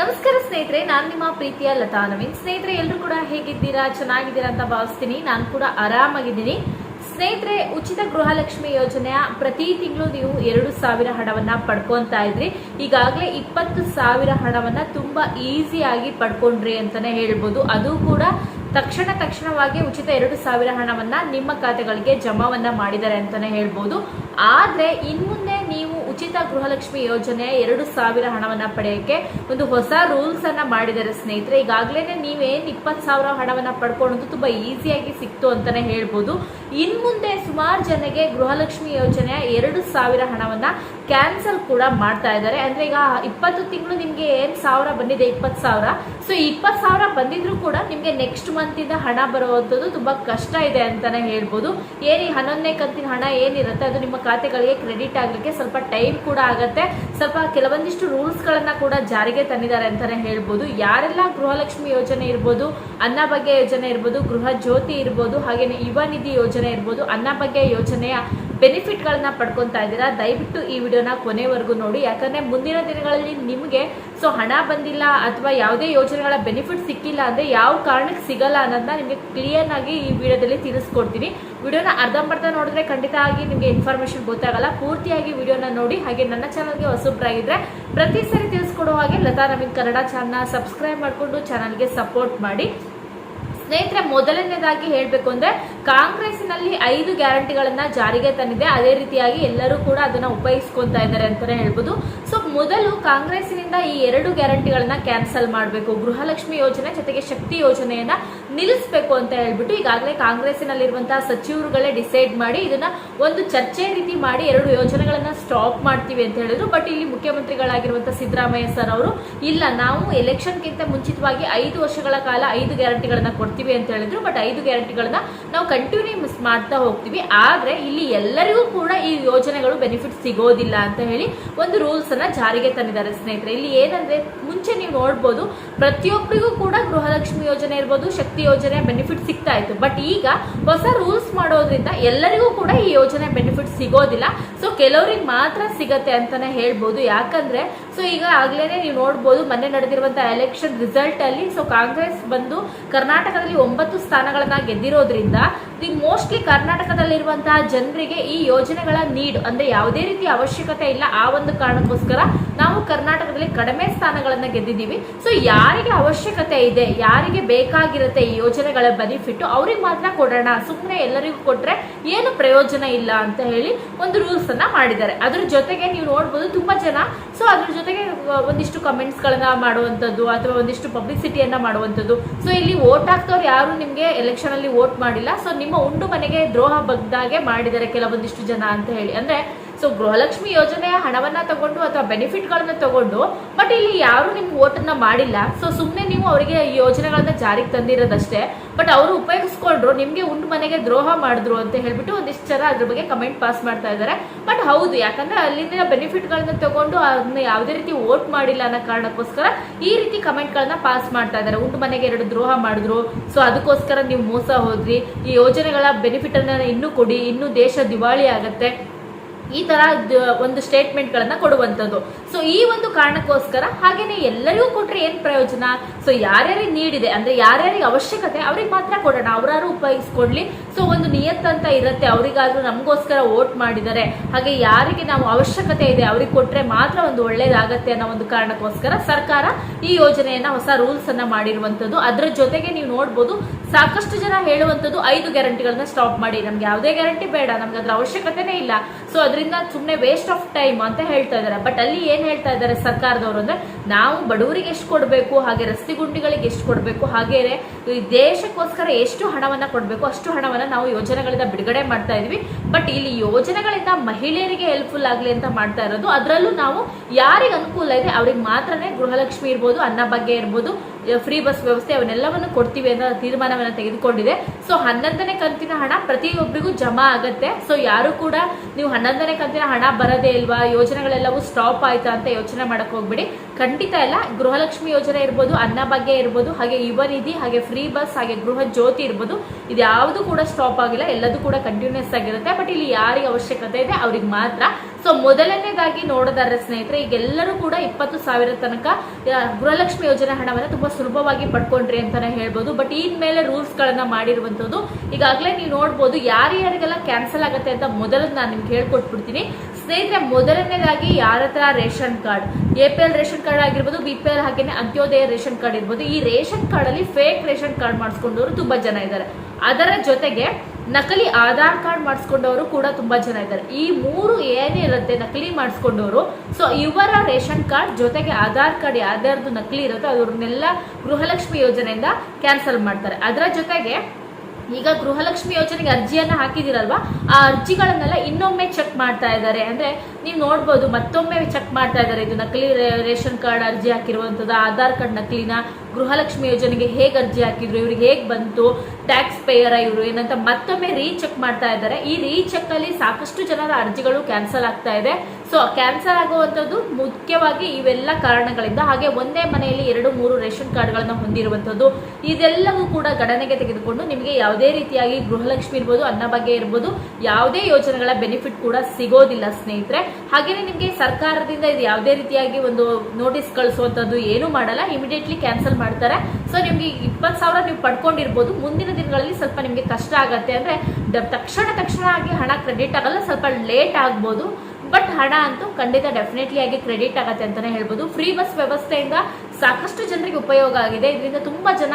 ನಮಸ್ಕಾರ ಸ್ನೇಹಿತರೆ, ನಾನು ನಿಮ್ಮ ಪ್ರೀತಿಯ ಲತಾ ನವೀನ್. ಸ್ನೇಹಿತರೆ ಎಲ್ಲರೂ ಕೂಡ ಹೇಗಿದ್ದೀರಾ? ಚೆನ್ನಾಗಿದ್ದೀರಾ ಅಂತ ಭಾವಿಸ್ತೀನಿ. ನಾನು ಕೂಡ ಆರಾಮಾಗಿದ್ದೀನಿ. ಸ್ನೇಹಿತರೆ, ಉಚಿತ ಗೃಹಲಕ್ಷ್ಮಿ ಯೋಜನೆಯ ಪ್ರತಿ ತಿಂಗಳು ನೀವು ಎರಡು ಸಾವಿರ ಹಣವನ್ನ ಪಡ್ಕೊಂತಾ ಇದ್ರಿ. ಈಗಾಗಲೇ ಇಪ್ಪತ್ತು ಸಾವಿರ ಹಣವನ್ನ ತುಂಬಾ ಈಸಿಯಾಗಿ ಪಡ್ಕೊಂಡ್ರಿ ಅಂತಾನೆ ಹೇಳ್ಬೋದು. ಅದು ಕೂಡ ತಕ್ಷಣ ತಕ್ಷಣವಾಗಿ ಉಚಿತ ಎರಡು ಸಾವಿರ ಹಣವನ್ನ ನಿಮ್ಮ ಖಾತೆಗಳಿಗೆ ಜಮಾವನ್ನ ಮಾಡಿದ್ದಾರೆ ಅಂತಾನೆ ಹೇಳ್ಬೋದು. ಆದ್ರೆ, ಇನ್ಮುಂದೆ ನೀವು ಉಚಿತ ಗೃಹಲಕ್ಷ್ಮಿ ಯೋಜನೆ ಎರಡು ಸಾವಿರ ಹಣವನ್ನ ಪಡೆಯಕ್ಕೆ ಒಂದು ಹೊಸ ರೂಲ್ಸ್ ಅನ್ನ ಮಾಡಿದ್ದಾರೆ ಸ್ನೇಹಿತರೆ. ಈಗಾಗಲೇ ನೀವೇನ್ ಇಪ್ಪತ್ತು ಸಾವಿರ ಹಣವನ್ನ ಪಡ್ಕೊಳ್ಳೋದು ತುಂಬಾ ಈಸಿಯಾಗಿ ಸಿಕ್ತು ಅಂತಾನೆ ಹೇಳ್ಬೋದು. ಇನ್ ಮುಂದೆ ಸುಮಾರು ಜನಗೆ ಗೃಹಲಕ್ಷ್ಮಿ ಯೋಜನೆಯ ಎರಡು ಸಾವಿರ ಹಣವನ್ನ ಕ್ಯಾನ್ಸಲ್ ಕೂಡ ಮಾಡ್ತಾ ಇದ್ದಾರೆ. ಅಂದ್ರೆ ಈಗ ಇಪ್ಪತ್ತು ತಿಂಗಳು ನಿಮ್ಗೆ ಏನ್ ಸಾವಿರ ಬಂದಿದೆ? ಇಪ್ಪತ್ತು ಸಾವಿರ. ಸೊ ಇಪ್ಪತ್ತು ಸಾವಿರ ಬಂದಿದ್ರು ಕೂಡ ನಿಮ್ಗೆ ನೆಕ್ಸ್ಟ್ ಮಂತ್ ಇಂದ ಹಣ ಬರುವಂತದ್ದು ತುಂಬಾ ಕಷ್ಟ ಇದೆ ಅಂತಾನೆ ಹೇಳ್ಬೋದು. ಏನಿ ಹನ್ನೊಂದನೇ ಕಂತಿನ ಹಣ ಏನಿರುತ್ತೆ? ಅದು ನಿಮ್ಮ ಖಾತೆಗಳಿಗೆ ಕ್ರೆಡಿಟ್ ಆಗ್ಲಿಕ್ಕೆ ಸ್ವಲ್ಪ ಟೈಮ್ ಕೂಡ ಆಗತ್ತೆ. ಸ್ವಲ್ಪ ಕೆಲವೊಂದಿಷ್ಟು ರೂಲ್ಸ್ ಗಳನ್ನ ಕೂಡ ಜಾರಿಗೆ ತಂದಿದ್ದಾರೆ ಅಂತಾನೆ ಹೇಳ್ಬೋದು. ಯಾರೆಲ್ಲ ಗೃಹಲಕ್ಷ್ಮಿ ಯೋಜನೆ ಇರ್ಬೋದು ಅನ್ನಭಾಗ್ಯ ಯೋಜನೆ ಇರ್ಬೋದು, ಗೃಹ ಜ್ಯೋತಿ ಇರ್ಬೋದು, ಹಾಗೇನೆ ಯುವ ನಿಧಿ ಯೋಜನೆ ಇರ್ಬೋದು ಅನ್ನಭಾಗ್ಯ ಯೋಜನೆಯ ಬೆನಿಫಿಟ್ ಪಡ್ಕೊತಾ ಇದ್ದೀರಾ, ದಯವಿಟ್ಟು ಈ ವಿಡಿಯೋನ ಕೊನೆವರೆಗೂ ನೋಡಿ. ಯಾಕಂದ್ರೆ ಮುಂದಿನ ದಿನಗಳಲ್ಲಿ ನಿಮಗೆ, ಸೊ ಹಣ ಬಂದಿಲ್ಲ ಅಥವಾ ಯಾವುದೇ ಯೋಜನೆಗಳ ಬೆನಿಫಿಟ್ ಸಿಕ್ಕಿಲ್ಲ ಅಂದ್ರೆ ಯಾವ ಕಾರಣಕ್ಕೆ ಸಿಗಲ್ಲ ಅನ್ನೋದನ್ನ ನಿಮಗೆ ಕ್ಲಿಯರ್ ಆಗಿ ಈ ವಿಡಿಯೋದಲ್ಲಿ ತಿಳಿಸ್ಕೊಡ್ತೀನಿ. ವಿಡಿಯೋನ ಅರ್ಧಂಬರ್ಧ ನೋಡಿದ್ರೆ ಖಂಡಿತ ಆಗಿ ನಿಮಗೆ ಇನ್ಫಾರ್ಮೇಶನ್ ಗೊತ್ತಾಗಲ್ಲ. ಪೂರ್ತಿಯಾಗಿ ವಿಡಿಯೋನ ನೋಡಿ, ಹಾಗೆ ನನ್ನ ಚಾನಲ್ಗೆ ಹೊಸಬ್ರಾಗಿದ್ರೆ ಪ್ರತಿ ಸರಿ ತಿಳಿಸ್ಕೊಡೋ ಹಾಗೆ ಲತಾ ನವೀನ್ ಕನ್ನಡ ಚಾನಲ್ನ ಸಬ್ಸ್ಕ್ರೈಬ್ ಮಾಡಿಕೊಂಡು ಚಾನಲ್ಗೆ ಸಪೋರ್ಟ್ ಮಾಡಿ. ಸ್ನೇಹಿತರೆ, ಮೊದಲನೇದಾಗಿ ಹೇಳಬೇಕು ಅಂದ್ರೆ ಕಾಂಗ್ರೆಸ್ಸಿನಲ್ಲಿ ಐದು ಗ್ಯಾರಂಟಿಗಳನ್ನ ಜಾರಿಗೆ ತಂದಿದೆ. ಅದೇ ರೀತಿಯಾಗಿ ಎಲ್ಲರೂ ಕೂಡ ಅದನ್ನ ಉಪಯೋಗಿಸ್ಕೊಂತಾ ಇದ್ದಾರೆ ಅಂತಾನೆ ಹೇಳ್ಬೋದು. ಸೊ ಮೊದಲು ಕಾಂಗ್ರೆಸ್ನಿಂದ ಈ ಎರಡು ಗ್ಯಾರಂಟಿಗಳನ್ನ ಕ್ಯಾನ್ಸಲ್ ಮಾಡಬೇಕು. ಗೃಹಲಕ್ಷ್ಮಿ ಯೋಜನೆ ಜೊತೆಗೆ ಶಕ್ತಿ ಯೋಜನೆಯನ್ನ ನಿಲ್ಲಿಸಬೇಕು ಅಂತ ಹೇಳ್ಬಿಟ್ಟು ಈಗಾಗಲೇ ಕಾಂಗ್ರೆಸ್ಸಿನಲ್ಲಿರುವಂತಹ ಸಚಿವರುಗಳೇ ಡಿಸೈಡ್ ಮಾಡಿ ಇದನ್ನ ಒಂದು ಚರ್ಚೆ ರೀತಿ ಮಾಡಿ ಎರಡು ಯೋಜನೆಗಳನ್ನ ಸ್ಟಾಪ್ ಮಾಡ್ತೀವಿ ಅಂತ ಹೇಳಿದ್ರು. ಬಟ್ ಇಲ್ಲಿ ಮುಖ್ಯಮಂತ್ರಿಗಳಾಗಿರುವಂತಹ ಸಿದ್ದರಾಮಯ್ಯ ಸರ್ ಅವರು, ಇಲ್ಲ, ನಾವು ಎಲೆಕ್ಷನ್ಗಿಂತ ಮುಂಚಿತವಾಗಿ ಐದು ವರ್ಷಗಳ ಕಾಲ ಐದು ಗ್ಯಾರಂಟಿಗಳನ್ನ ಕೊಡ್ತೀವಿ ಅಂತ ಹೇಳಿದ್ರು. ಬಟ್ ಐದು ಗ್ಯಾರಂಟಿಗಳನ್ನ ನಾವು ಕಂಟಿನ್ಯೂ ಮಿಸ್ ಮಾಡ್ತಾ ಹೋಗ್ತೀವಿ. ಆದ್ರೆ ಇಲ್ಲಿ ಎಲ್ಲರಿಗೂ ಕೂಡ ಈ ಯೋಜನೆಗಳು ಬೆನಿಫಿಟ್ ಸಿಗೋದಿಲ್ಲ ಅಂತ ಹೇಳಿ ಒಂದು ರೂಲ್ಸ್ ಅನ್ನ ಜಾರಿಗೆ ತಂದಿದ್ದಾರೆ ಸ್ನೇಹಿತರೆ. ಇಲ್ಲಿ ಏನಂದ್ರೆ ಮುಂಚೆ ನೀವು ನೋಡ್ಬೋದು, ಪ್ರತಿಯೊಬ್ಬರಿಗೂ ಕೂಡ ಗೃಹಲಕ್ಷ್ಮಿ ಯೋಜನೆ ಇರ್ಬೋದು, ಶಕ್ತಿ ಯೋಜನೆ ಬೆನಿಫಿಟ್ ಸಿಗ್ತಾ ಇತ್ತು. ಬಟ್ ಈಗ ಹೊಸ ರೂಲ್ಸ್ ಮಾಡೋದ್ರಿಂದ ಎಲ್ಲರಿಗೂ ಕೂಡ ಈ ಯೋಜನೆ ಬೆನಿಫಿಟ್ ಸಿಗೋದಿಲ್ಲ. ಸೊ ಕೆಲವರಿಗೆ ಮಾತ್ರ ಸಿಗತ್ತೆ ಅಂತಾನೆ ಹೇಳ್ಬೋದು. ಯಾಕಂದ್ರೆ ಸೊ ಈಗ ಆಗ್ಲೇನೆ ನೀವು ನೋಡ್ಬೋದು ಮೊನ್ನೆ ನಡೆದಿರುವಂತಹ ಎಲೆಕ್ಷನ್ ರಿಸಲ್ಟ್ ಅಲ್ಲಿ ಸೊ ಕಾಂಗ್ರೆಸ್ ಬಂದು ಕರ್ನಾಟಕದಲ್ಲಿ ಒಂಬತ್ತು ಸ್ಥಾನಗಳನ್ನ ಗೆದ್ದಿರೋದ್ರಿಂದ ಮೋಸ್ಟ್ಲಿ ಕರ್ನಾಟಕದಲ್ಲಿರುವಂತಹ ಜನರಿಗೆ ಈ ಯೋಜನೆಗಳ ನೀಡ್ ಅಂದ್ರೆ ಯಾವುದೇ ರೀತಿಯ ಅವಶ್ಯಕತೆ ಇಲ್ಲ ಆ ಒಂದು ಕಾರಣಕ್ಕೋಸ್ಕರ ನಾವು ಕರ್ನಾಟಕದಲ್ಲಿ ಕಡಿಮೆ ಸ್ಥಾನಗಳನ್ನ ಗೆದ್ದಿದ್ದೀವಿ. ಸೊ ಯಾರಿಗೆ ಅವಶ್ಯಕತೆ ಇದೆ, ಯಾರಿಗೆ ಬೇಕಾಗಿರುತ್ತೆ ಈ ಯೋಜನೆಗಳ ಬೆನಿಫಿಟ್ ಅವ್ರಿಗೆ ಮಾತ್ರ ಕೊಡೋಣ. ಸುಮ್ಮನೆ ಎಲ್ಲರಿಗೂ ಕೊಟ್ರೆ ಏನು ಪ್ರಯೋಜನ ಇಲ್ಲ ಅಂತ ಹೇಳಿ ಒಂದು ರೂಲ್ಸ್ ಅನ್ನ ಮಾಡಿದ್ದಾರೆ. ಅದ್ರ ಜೊತೆಗೆ ನೀವು ನೋಡ್ಬೋದು ತುಂಬಾ ಜನ ಸೊ ಅದ್ರ ಜೊತೆಗೆ ಒಂದಿಷ್ಟು ಕಮೆಂಟ್ಸ್ ಮಾಡುವಂಥದ್ದು ಅಥವಾ ಒಂದಿಷ್ಟು ಪಬ್ಲಿಸಿಟಿಯನ್ನ ಮಾಡುವಂತದ್ದು ಸೊ ಇಲ್ಲಿ ವೋಟ್ ಹಾಕ್ತವ್ರು ಯಾರು ನಿಮಗೆ ಎಲೆಕ್ಷನ್ ಅಲ್ಲಿ ವೋಟ್ ಮಾಡಿಲ್ಲ. ಸೊ ನಿಮ್ಮ ಉಂಡು ಮನೆಗೆ ದ್ರೋಹ ಬಗ್ದಾಗೆ ಮಾಡಿದ್ದಾರೆ ಕೆಲವೊಂದಿಷ್ಟು ಜನ ಅಂತ ಹೇಳಿ. ಅಂದ್ರೆ ಸೊ ಗೃಹಲಕ್ಷ್ಮಿ ಯೋಜನೆಯ ಹಣವನ್ನ ತಗೊಂಡು ಅಥವಾ ಬೆನಿಫಿಟ್ ಗಳನ್ನ ತಗೊಂಡು ಬಟ್ ಇಲ್ಲಿ ಯಾರು ನಿಮ್ಗೆ ಓಟನ್ನ ಮಾಡಿಲ್ಲ. ಸೊ ಸುಮ್ಮನೆ ನೀವು ಅವರಿಗೆ ಯೋಜನೆಗಳನ್ನ ಜಾರಿಗೆ ತಂದಿರೋದಷ್ಟೇ. ಬಟ್ ಅವರು ಉಪಯೋಗಿಸ್ಕೊಂಡ್ರು, ನಿಮಗೆ ಉಂಡು ಮನೆಗೆ ದ್ರೋಹ ಮಾಡಿದ್ರು ಅಂತ ಹೇಳ್ಬಿಟ್ಟು ಒಂದಿಷ್ಟು ಜನ ಅದ್ರ ಬಗ್ಗೆ ಕಮೆಂಟ್ ಪಾಸ್ ಮಾಡ್ತಾ ಇದ್ದಾರೆ. ಬಟ್ ಹೌದು, ಯಾಕಂದ್ರೆ ಅಲ್ಲಿಂದ ಬೆನಿಫಿಟ್ಗಳನ್ನ ತಗೊಂಡು ಅದನ್ನ ಯಾವುದೇ ರೀತಿ ವೋಟ್ ಮಾಡಿಲ್ಲ ಅನ್ನೋ ಕಾರಣಕ್ಕೋಸ್ಕರ ಈ ರೀತಿ ಕಮೆಂಟ್ಗಳನ್ನ ಪಾಸ್ ಮಾಡ್ತಾ ಇದ್ದಾರೆ. ಉಂಡು ಮನೆಗೆ ಎರಡು ದ್ರೋಹ ಮಾಡಿದ್ರು. ಸೊ ಅದಕ್ಕೋಸ್ಕರ ನೀವು ಮೋಸ ಹೋದ್ರಿ. ಈ ಯೋಜನೆಗಳ ಬೆನಿಫಿಟ್ ಅನ್ನ ಇನ್ನೂ ಕೊಡಿ. ಇನ್ನೂ ದೇಶ ದಿವಾಳಿ ಆಗತ್ತೆ. ಈ ತರ ಒಂದು ಸ್ಟೇಟ್ಮೆಂಟ್ ಗಳನ್ನ ಕೊಡುವಂತದ್ದು ಸೊ ಈ ಒಂದು ಕಾರಣಕ್ಕೋಸ್ಕರ ಹಾಗೇನೆ ಎಲ್ಲರಿಗೂ ಕೊಟ್ರೆ ಏನ್ ಪ್ರಯೋಜನ? ಸೊ ಯಾರ್ಯಾರಿಗೆ ನೀಡಿದೆ? ಅಂದ್ರೆ ಯಾರ್ಯಾರಿಗೆ ಅವಶ್ಯಕತೆ? ಅವ್ರಿಗೆ ಮಾತ್ರ ಕೊಡೋಣ. ಅವರಾರು ಉಪಯೋಗಿಸ್ಕೊಡ್ಲಿ ಸೊ ಒಂದು ನಿಯತ್ ಅಂತ ಇರುತ್ತೆ. ಅವರಿಗಾದ್ರೂ ನಮಗೋಸ್ಕರ ವೋಟ್ ಮಾಡಿದ್ದಾರೆ ಹಾಗೆ ಯಾರಿಗೆ ನಾವು ಅವಶ್ಯಕತೆ ಇದೆ ಅವ್ರಿಗೆ ಕೊಟ್ರೆ ಮಾತ್ರ ಒಂದು ಒಳ್ಳೇದಾಗತ್ತೆ ಅನ್ನೋ ಒಂದು ಕಾರಣಕ್ಕೋಸ್ಕರ ಸರ್ಕಾರ ಈ ಯೋಜನೆಯನ್ನ ಹೊಸ ರೂಲ್ಸ್ ಅನ್ನ ಮಾಡಿರುವಂತದ್ದು ಅದ್ರ ಜೊತೆಗೆ ನೀವು ನೋಡ್ಬೋದು, ಸಾಕಷ್ಟು ಜನ ಹೇಳುವಂತದ್ದು ಐದು ಗ್ಯಾರಂಟಿಗಳನ್ನ ಸ್ಟಾಪ್ ಮಾಡಿ. ನಮ್ಗೆ ಯಾವುದೇ ಗ್ಯಾರಂಟಿ ಬೇಡ. ನಮ್ಗೆ ಅದ್ರ ಅವಶ್ಯಕತೆನೇ ಇಲ್ಲ. ಸೊ ಅದರಿಂದ ಸುಮ್ಮನೆ ವೇಸ್ಟ್ ಆಫ್ ಟೈಮ್ ಅಂತ ಹೇಳ್ತಾ ಇದ್ದಾರೆ. ಬಟ್ ಅಲ್ಲಿ ಏನ್ ಹೇಳ್ತಾ ಇದ್ದಾರೆ ಸರ್ಕಾರದವರು ಅಂದ್ರೆ, ನಾವು ಬಡವರಿಗೆ ಎಷ್ಟು ಕೊಡಬೇಕು, ಹಾಗೆ ರಸ್ತೆ ಗುಂಡಿಗಳಿಗೆ ಎಷ್ಟು ಕೊಡಬೇಕು ಹಾಗೆ ಈ ದೇಶಕ್ಕೋಸ್ಕರ ಎಷ್ಟು ಹಣವನ್ನ ಕೊಡಬೇಕು, ಅಷ್ಟು ಹಣವನ್ನ ನಾವು ಯೋಜನೆಗಳಿಂದ ಬಿಡುಗಡೆ ಮಾಡ್ತಾ ಇದೀವಿ. ಬಟ್ ಇಲ್ಲಿ ಯೋಜನೆಗಳಿಂದ ಮಹಿಳೆಯರಿಗೆ ಹೆಲ್ಪ್ಫುಲ್ ಆಗಲಿ ಅಂತ ಮಾಡ್ತಾ ಇರೋದು, ಅದರಲ್ಲೂ ನಾವು ಯಾರಿಗೆ ಅನುಕೂಲ ಇದೆ, ಅವ್ರಿಗೆ ಮಾತ್ರನೇ ಗೃಹಲಕ್ಷ್ಮಿ ಇರ್ಬೋದು, ಅನ್ನ ಬಗ್ಗೆ ಇರ್ಬೋದು ಫ್ರೀ ಬಸ್ ವ್ಯವಸ್ಥೆ ಅವನ್ನೆಲ್ಲವನ್ನು ಕೊಡ್ತೀವಿ ಅನ್ನೋ ತೀರ್ಮಾನವನ್ನು ತೆಗೆದುಕೊಂಡಿದೆ. ಸೊ ಹನ್ನೊಂದನೇ ಕಂತಿನ ಹಣ ಪ್ರತಿಯೊಬ್ಬರಿಗೂ ಜಮಾ ಆಗತ್ತೆ. ಸೊ ಯಾರು ಕೂಡ ನೀವು ಹನ್ನೊಂದನೇ ಕಂತಿನ ಹಣ ಬರದೇ ಇಲ್ವಾ, ಯೋಜನೆಗಳೆಲ್ಲವೂ ಸ್ಟಾಪ್ ಆಯ್ತಾ ಅಂತ ಯೋಚನೆ ಮಾಡಕ್ ಹೋಗ್ಬಿಡಿ. ಖಂಡಿತ ಇಲ್ಲ ಗೃಹಲಕ್ಷ್ಮಿ ಯೋಜನೆ ಇರ್ಬೋದು ಅನ್ನಭಾಗ್ಯ ಇರ್ಬೋದು, ಹಾಗೆ ಯುವ ನಿಧಿ, ಹಾಗೆ ಫ್ರೀ ಬಸ್ ಹಾಗೆ ಗೃಹ ಜ್ಯೋತಿ ಇರ್ಬೋದು ಇದ್ಯಾವುದು ಕೂಡ ಸ್ಟಾಪ್ ಆಗಿಲ್ಲ, ಎಲ್ಲದೂ ಕೂಡ ಕಂಟಿನ್ಯೂಸ್ ಆಗಿರುತ್ತೆ. ಬಟ್ ಇಲ್ಲಿ ಯಾರಿಗೆ ಅವಶ್ಯಕತೆ ಇದೆ, ಅವ್ರಿಗೆ ಮಾತ್ರ. ಸೊ ಮೊದಲನೇದಾಗಿ ನೋಡೋದಾದ್ರೆ ಸ್ನೇಹಿತರೆ ಈಗ ಎಲ್ಲರೂ ಕೂಡ ಇಪ್ಪತ್ತು ಸಾವಿರ ತನಕ ಗೃಹಲಕ್ಷ್ಮಿ ಯೋಜನೆ ಹಣವನ್ನು ತುಂಬಾ ಸುಲಭವಾಗಿ ಪಡ್ಕೊಂಡ್ರಿ ಅಂತಾನೆ ಹೇಳ್ಬೋದು. ಬಟ್ ಇನ್ಮೇಲೆ ರೂಲ್ಸ್ ಗಳನ್ನ ಮಾಡಿರುವಂತದ್ದು ಈಗಾಗಲೇ ನೀವು ನೋಡ್ಬೋದು ಯಾರ್ಯಾರಿಗೆಲ್ಲ ಕ್ಯಾನ್ಸಲ್ ಆಗುತ್ತೆ ಅಂತ ಮೊದಲು ನಾನು ನಿಮ್ಗೆ ಹೇಳ್ಕೊಟ್ಬಿಡ್ತೀನಿ. ಸ್ನೇಹಿತರೆ, ಮೊದಲನೇದಾಗಿ ಯಾರ ಹತ್ರ ration card? A P L ration card ಆಗಿರ್ಬೋದು ಬಿ ಪಿ ಎಲ್ ಹಾಗೇನೆ ಅಂತ್ಯೋದಯ ರೇಷನ್ ಕಾರ್ಡ್ ಇರ್ಬೋದು. ಈ ರೇಷನ್ ಕಾರ್ಡ್ ಅಲ್ಲಿ ಫೇಕ್ ರೇಷನ್ ಕಾರ್ಡ್ ಮಾಡಿಸ್ಕೊಂಡವರು ತುಂಬಾ ಜನ ಇದ್ದಾರೆ. ಅದರ ಜೊತೆಗೆ ನಕಲಿ ಆಧಾರ್ ಕಾರ್ಡ್ ಮಾಡಿಸ್ಕೊಂಡವರು ಕೂಡ ತುಂಬಾ ಜನ ಇದ್ದಾರೆ. ಈ ಮೂರು ಏನೇ ಇರುತ್ತೆ ನಕಲಿ ಮಾಡಿಸ್ಕೊಂಡವರು ಸೊ ಇವರ ರೇಷನ್ ಕಾರ್ಡ್ ಜೊತೆಗೆ ಆಧಾರ್ ಕಾರ್ಡ್ ಯಾವ್ದಾರ್ದು ನಕಲಿ ಇರುತ್ತೋ ಅವ್ರನ್ನೆಲ್ಲ ಗೃಹಲಕ್ಷ್ಮಿ ಯೋಜನೆಯಿಂದ ಕ್ಯಾನ್ಸಲ್ ಮಾಡ್ತಾರೆ. ಅದರ ಜೊತೆಗೆ ಈಗ ಗೃಹಲಕ್ಷ್ಮಿ ಯೋಜನೆಗೆ ಅರ್ಜಿಯನ್ನ ಹಾಕಿದಿರಲ್ವಾ ಆ ಅರ್ಜಿಗಳನ್ನೆಲ್ಲ ಇನ್ನೊಮ್ಮೆ ಚೆಕ್ ಮಾಡ್ತಾ ಇದ್ದಾರೆ. ಅಂದ್ರೆ ನೀವು ನೋಡ್ಬೋದು ಮತ್ತೊಮ್ಮೆ ಚೆಕ್ ಮಾಡ್ತಾ ಇದ್ದಾರೆ. ಇದು ನಕಲಿ ರೇಷನ್ ಕಾರ್ಡ್ ಅರ್ಜಿ ಹಾಕಿರುವಂತದ್ದು, ಆಧಾರ್ ಕಾರ್ಡ್ ನಕಲಿನ ಗೃಹಲಕ್ಷ್ಮಿ ಯೋಜನೆಗೆ ಹೇಗೆ ಅರ್ಜಿ ಹಾಕಿದ್ರು, ಇವ್ರಿಗೆ ಹೇಗೆ ಬಂತು ಟ್ಯಾಕ್ಸ್ ಪೇಯರ ಇವರು ಏನಂತ ಮತ್ತೊಮ್ಮೆ ರೀಚೆಕ್ ಮಾಡ್ತಾ ಇದ್ದಾರೆ. ಈ ರೀಚೆಕ್ ಅಲ್ಲಿ ಸಾಕಷ್ಟು ಜನರ ಅರ್ಜಿಗಳು ಕ್ಯಾನ್ಸಲ್ ಆಗ್ತಾ ಇದೆ. ಸೊ ಕ್ಯಾನ್ಸಲ್ ಆಗುವಂತದ್ದು ಮುಖ್ಯವಾಗಿ ಇವೆಲ್ಲ ಕಾರಣಗಳಿಂದ, ಹಾಗೆ ಒಂದೇ ಮನೆಯಲ್ಲಿ ಎರಡು, ಮೂರು ರೇಷನ್ ಕಾರ್ಡ್ಗಳನ್ನು ಹೊಂದಿರುವಂತದ್ದು ಇದೆಲ್ಲವೂ ಕೂಡ ಗಣನೆಗೆ ತೆಗೆದುಕೊಂಡು ನಿಮಗೆ ಯಾವುದೇ ರೀತಿಯಾಗಿ ಗೃಹಲಕ್ಷ್ಮಿ ಇರ್ಬೋದು ಬಗ್ಗೆ ಇರ್ಬೋದು, ಯಾವುದೇ ಯೋಜನೆಗಳ ಬೆನಿಫಿಟ್ ಕೂಡ ಸಿಗೋದಿಲ್ಲ ಸ್ನೇಹಿತರೆ. ಹಾಗೆಯೇ ನಿಮಗೆ ಸರ್ಕಾರದಿಂದ ಇದು ಯಾವುದೇ ರೀತಿಯಾಗಿ ಒಂದು ನೋಟಿಸ್ ಕಳಿಸುವಂತದ್ದು ಏನು ಮಾಡಲ್ಲ. ಇಮಿಡಿಯೇಟ್ಲಿ ಕ್ಯಾನ್ಸಲ್ ಮಾಡ್ತಾರೆ. ಸೊ ನಿಮ್ಗೆ ಇಪ್ಪತ್ತು ಸಾವಿರ ನೀವು ಪಡ್ಕೊಂಡಿರ್ಬೋದು. ಮುಂದಿನ ದಿನಗಳಲ್ಲಿ ಸ್ವಲ್ಪ ನಿಮಗೆ ಕಷ್ಟ ಆಗತ್ತೆ. ಅಂದ್ರೆ ತಕ್ಷಣ ತಕ್ಷಣ ಆಗಿ ಹಣ ಕ್ರೆಡಿಟ್ ಆಗಲ್ಲ, ಸ್ವಲ್ಪ ಲೇಟ್ ಆಗ್ಬೋದು. ಬಟ್ ಹಣ ಅಂತೂ ಖಂಡಿತ ಡೆಫಿನೆಟ್ಲಿ ಆಗಿ ಕ್ರೆಡಿಟ್ ಆಗತ್ತೆ ಅಂತಾನೆ ಹೇಳ್ಬೋದು. ಫ್ರೀ ಬಸ್ ವ್ಯವಸ್ಥೆಯಿಂದ ಸಾಕಷ್ಟು ಜನರಿಗೆ ಉಪಯೋಗ ಆಗಿದೆ. ಇದರಿಂದ ತುಂಬಾ ಜನ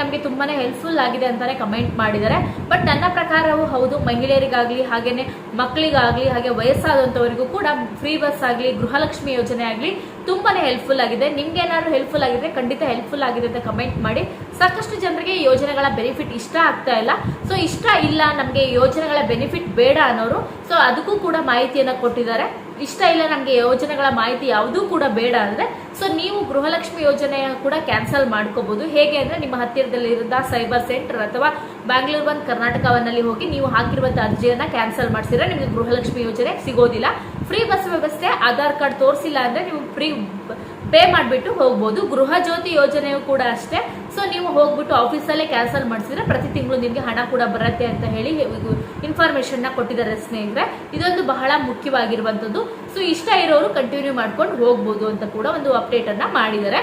ನಮಗೆ ತುಂಬಾನೇ ಹೆಲ್ಪ್ಫುಲ್ ಆಗಿದೆ ಅಂತಾನೆ ಕಮೆಂಟ್ ಮಾಡಿದ್ದಾರೆ. ಬಟ್ ನನ್ನ ಪ್ರಕಾರವೂ ಹೌದು, ಮಹಿಳೆಯರಿಗಾಗ್ಲಿ, ಹಾಗೇನೆ ಮಕ್ಕಳಿಗಾಗ್ಲಿ, ಹಾಗೆ ವಯಸ್ಸಾದಂತವರಿಗೂ ಕೂಡ ಫ್ರೀ ಬಸ್ ಆಗಲಿ, ಗೃಹಲಕ್ಷ್ಮಿ ಯೋಜನೆ ಆಗಲಿ ತುಂಬಾನೇ ಹೆಲ್ಪ್ಫುಲ್ ಆಗಿದೆ. ನಿಮ್ಗೆ ಏನಾದ್ರು ಹೆಲ್ಪ್ಫುಲ್ ಆಗಿದ್ರೆ ಖಂಡಿತ ಹೆಲ್ಪ್ಫುಲ್ ಆಗಿದೆ ಅಂತ ಕಮೆಂಟ್ ಮಾಡಿ. ಸಾಕಷ್ಟು ಜನರಿಗೆ ಯೋಜನೆಗಳ ಬೆನಿಫಿಟ್ ಇಷ್ಟ ಆಗ್ತಾ ಇಲ್ಲ. ಸೊ ಇಷ್ಟ ಇಲ್ಲ ನಮಗೆ ಯೋಜನೆಗಳ ಬೆನಿಫಿಟ್ ಬೇಡ ಅನ್ನೋರು ಸೊ ಅದಕ್ಕೂ ಕೂಡ ಮಾಹಿತಿಯನ್ನ ಕೊಟ್ಟಿದ್ದಾರೆ. ಇಷ್ಟ ಇಲ್ಲ ನಮಗೆ ಯೋಜನೆಗಳ ಮಾಹಿತಿ ಯಾವುದೂ ಕೂಡ ಬೇಡ ಅಂದ್ರೆ ಸೊ ನೀವು ಗೃಹಲಕ್ಷ್ಮಿ ಯೋಜನೆಯ ಕೂಡ ಕ್ಯಾನ್ಸಲ್ ಮಾಡ್ಕೋಬಹುದು ಹೇಗೆ ಅಂದ್ರೆ, ನಿಮ್ಮ ಹತ್ತಿರದಲ್ಲಿರುವ ಸೈಬರ್ ಸೆಂಟರ್ ಅಥವಾ ಬ್ಯಾಂಗ್ಳೂರ್ ಬಂದ್ ಕರ್ನಾಟಕವನ್ನಲ್ಲಿ ಹೋಗಿ ನೀವು ಹಾಕಿರುವಂತ ಅರ್ಜಿಯನ್ನ ಕ್ಯಾನ್ಸಲ್ ಮಾಡಿಸಿದ್ರೆ ನಿಮಗೆ ಗೃಹಲಕ್ಷ್ಮಿ ಯೋಜನೆ ಸಿಗೋದಿಲ್ಲ. ಫ್ರೀ ಬಸ್ ವ್ಯವಸ್ಥೆ, ಆಧಾರ್ ಕಾರ್ಡ್ ತೋರಿಸಿಲ್ಲ ಅಂದ್ರೆ ನೀವು ಫ್ರೀ ಪೇ ಮಾಡಿಬಿಟ್ಟು ಹೋಗ್ಬೋದು. ಗೃಹ ಜ್ಯೋತಿ ಯೋಜನೆಯು ಕೂಡ ಅಷ್ಟೇ. ಸೊ ನೀವು ಹೋಗ್ಬಿಟ್ಟು ಆಫೀಸಲ್ಲೇ ಕ್ಯಾನ್ಸಲ್ ಮಾಡಿಸಿದ್ರೆ ಪ್ರತಿ ತಿಂಗಳು ನಿಮಗೆ ಹಣ ಕೂಡ ಬರುತ್ತೆ ಅಂತ ಹೇಳಿ ಇನ್ಫಾರ್ಮೇಶನ್ನ ಕೊಟ್ಟಿದ್ದಾರೆ ಸ್ನೇಹಿತರೆ. ಇದೊಂದು ಬಹಳ ಮುಖ್ಯವಾಗಿರುವಂಥದ್ದು. ಸೊ ಇಷ್ಟ ಇರೋರು ಕಂಟಿನ್ಯೂ ಮಾಡ್ಕೊಂಡು ಹೋಗ್ಬೋದು ಅಂತ ಕೂಡ ಒಂದು ಅಪ್ಡೇಟನ್ನು ಮಾಡಿದ್ದಾರೆ.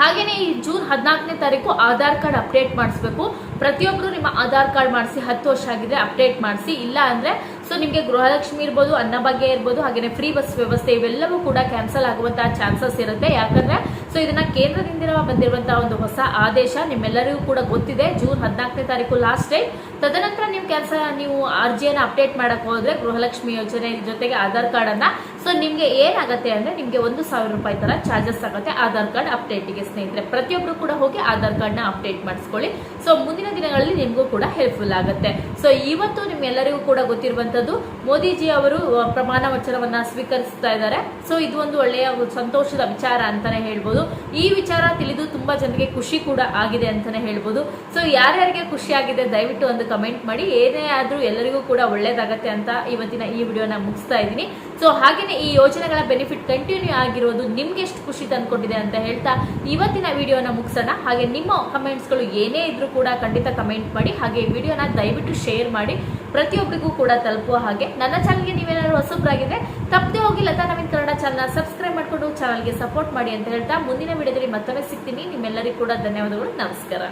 ಹಾಗೆಯೇ ಈ ಜೂನ್ ಹದಿನಾಲ್ಕನೇ ತಾರೀಕು ಆಧಾರ್ ಕಾರ್ಡ್ ಅಪ್ಡೇಟ್ ಮಾಡಿಸ್ಬೇಕು. ಪ್ರತಿಯೊಬ್ಬರು ನಿಮ್ಮ ಆಧಾರ್ ಕಾರ್ಡ್ ಮಾಡಿಸಿ ಹತ್ತು ವರ್ಷ ಆಗಿದೆ ಅಪ್ಡೇಟ್ ಮಾಡಿಸಿ. ಇಲ್ಲ ಅಂದ್ರೆ ಸೊ ನಿಮಗೆ ಗೃಹಲಕ್ಷ್ಮಿ ಇರ್ಬೋದು ಅನ್ನಭಾಗ್ಯ ಇರ್ಬೋದು ಹಾಗೆಯೇ ಫ್ರೀ ಬಸ್ ವ್ಯವಸ್ಥೆ ಇವೆಲ್ಲವೂ ಕೂಡ ಕ್ಯಾನ್ಸಲ್ ಆಗುವಂತಹ ಚಾನ್ಸಸ್ ಇರುತ್ತೆ. ಯಾಕಂದ್ರೆ ಸೊ ಇದನ್ನ ಕೇಂದ್ರದಿಂದ ಬಂದಿರುವಂತಹ ಒಂದು ಹೊಸ ಆದೇಶ ನಿಮ್ಮೆಲ್ಲರಿಗೂ ಕೂಡ ಗೊತ್ತಿದೆ. ಜೂನ್ ಹದಿನಾಲ್ಕನೇ ತಾರೀಕು ಲಾಸ್ಟ್ ಡೇಟ್ ತದನಂತರ ನೀವು ಕೆಲಸ, ನೀವು ಅರ್ಜಿಯನ್ನು ಅಪ್ಡೇಟ್ ಮಾಡಕ್ ಹೋದ್ರೆ ಗೃಹಲಕ್ಷ್ಮಿ ಯೋಜನೆ ಜೊತೆಗೆ ಆಧಾರ್ ಕಾರ್ಡ್ ಅನ್ನ. ಸೊ ನಿಮ್ಗೆ ಏನಾಗುತ್ತೆ ಅಂದ್ರೆ ನಿಮ್ಗೆ ಒಂದು ಸಾವಿರ ರೂಪಾಯಿ ತರ ಚಾರ್ಜಸ್ ಆಗುತ್ತೆ ಆಧಾರ್ ಕಾರ್ಡ್ ಅಪ್ಡೇಟ್ಗೆ ಸ್ನೇಹಿತರೆ, ಪ್ರತಿಯೊಬ್ರು ಕೂಡ ಹೋಗಿ ಆಧಾರ್ ಕಾರ್ಡ್ನ ಅಪ್ಡೇಟ್ ಮಾಡಿಸ್ಕೊಳ್ಳಿ. ಸೊ ಮುಂದಿನ ದಿನಗಳಲ್ಲಿ ನಿಮಗೂ ಕೂಡ ಹೆಲ್ಪ್ಫುಲ್ ಆಗುತ್ತೆ. ಸೊ ಇವತ್ತು ನಿಮ್ಮೆಲ್ಲರಿಗೂ ಕೂಡ ಗೊತ್ತಿರುವಂತದ್ದು ಮೋದಿಜಿ ಅವರು ಪ್ರಮಾಣ ವಚನವನ್ನ ಸ್ವೀಕರಿಸ್ತಾ ಇದ್ದಾರೆ. ಸೊ ಇದು ಒಂದು ಒಳ್ಳೆಯ ಸಂತೋಷದ ವಿಚಾರ ಅಂತಾನೆ ಹೇಳ್ಬೋದು. ಈ ವಿಚಾರ ತಿಳಿದು ತುಂಬಾ ಜನರಿಗೆ ಖುಷಿ ಕೂಡ ಆಗಿದೆ ಅಂತಾನೆ ಹೇಳ್ಬೋದು. ಸೊ ಯಾರ್ಯಾರಿಗೆ ಖುಷಿ ಆಗಿದೆ ದಯವಿಟ್ಟು ಒಂದು ಕಮೆಂಟ್ ಮಾಡಿ. ಏನೇ ಆದ್ರೂ ಎಲ್ಲರಿಗೂ ಕೂಡ ಒಳ್ಳೇದಾಗತ್ತೆ ಅಂತ ಇವತ್ತಿನ ಈ ವಿಡಿಯೋನ ಮುಗಿಸ್ತಾ ಇದ್ದೀನಿ. ಸೊ ಹಾಗೇನೆ ಈ ಯೋಜನೆಗಳ ಬೆನಿಫಿಟ್ ಕಂಟಿನ್ಯೂ ಆಗಿರೋದು ನಿಮ್ಗೆ ಎಷ್ಟು ಖುಷಿ ತಂದ್ಕೊಟ್ಟಿದೆ ಅಂತ ಹೇಳ್ತಾ ಇವತ್ತಿನ ವಿಡಿಯೋನ ಮುಗಿಸೋಣ. ಹಾಗೆ ನಿಮ್ಮ ಕಮೆಂಟ್ಸ್ಗಳು ಏನೇ ಇದ್ರೂ ಕೂಡ ಖಂಡಿತ ಕಮೆಂಟ್ ಮಾಡಿ, ಹಾಗೆ ಈ ವಿಡಿಯೋನ ದಯವಿಟ್ಟು ಶೇರ್ ಮಾಡಿ. ಪ್ರತಿಯೊಬ್ಬರಿಗೂ ಕೂಡ ತಲುಪುವ ಹಾಗೆ. ನನ್ನ ಚಾನಲ್ಗೆ ನೀವೇನಾದ್ರು ಹೊಸಬ್ರಾಗಿದ್ರೆ ತಪ್ಪದೆ ಹೋಗಿ ಲತಾ ನವೀನ್ ಕನ್ನಡ ಚಾನಲ್ ಸಬ್ಸ್ಕ್ರೈಬ್ ಮಾಡ್ಕೊಂಡು ಚಾನಲ್ಗೆ ಸಪೋರ್ಟ್ ಮಾಡಿ ಅಂತ ಹೇಳ್ತಾ ಮುಂದಿನ ವಿಡಿಯೋದಲ್ಲಿ ಮತ್ತೊಮ್ಮೆ ಸಿಗ್ತೀನಿ. ನಿಮ್ಮೆಲ್ಲರಿಗೂ ಕೂಡ ಧನ್ಯವಾದಗಳು. ನಮಸ್ಕಾರ.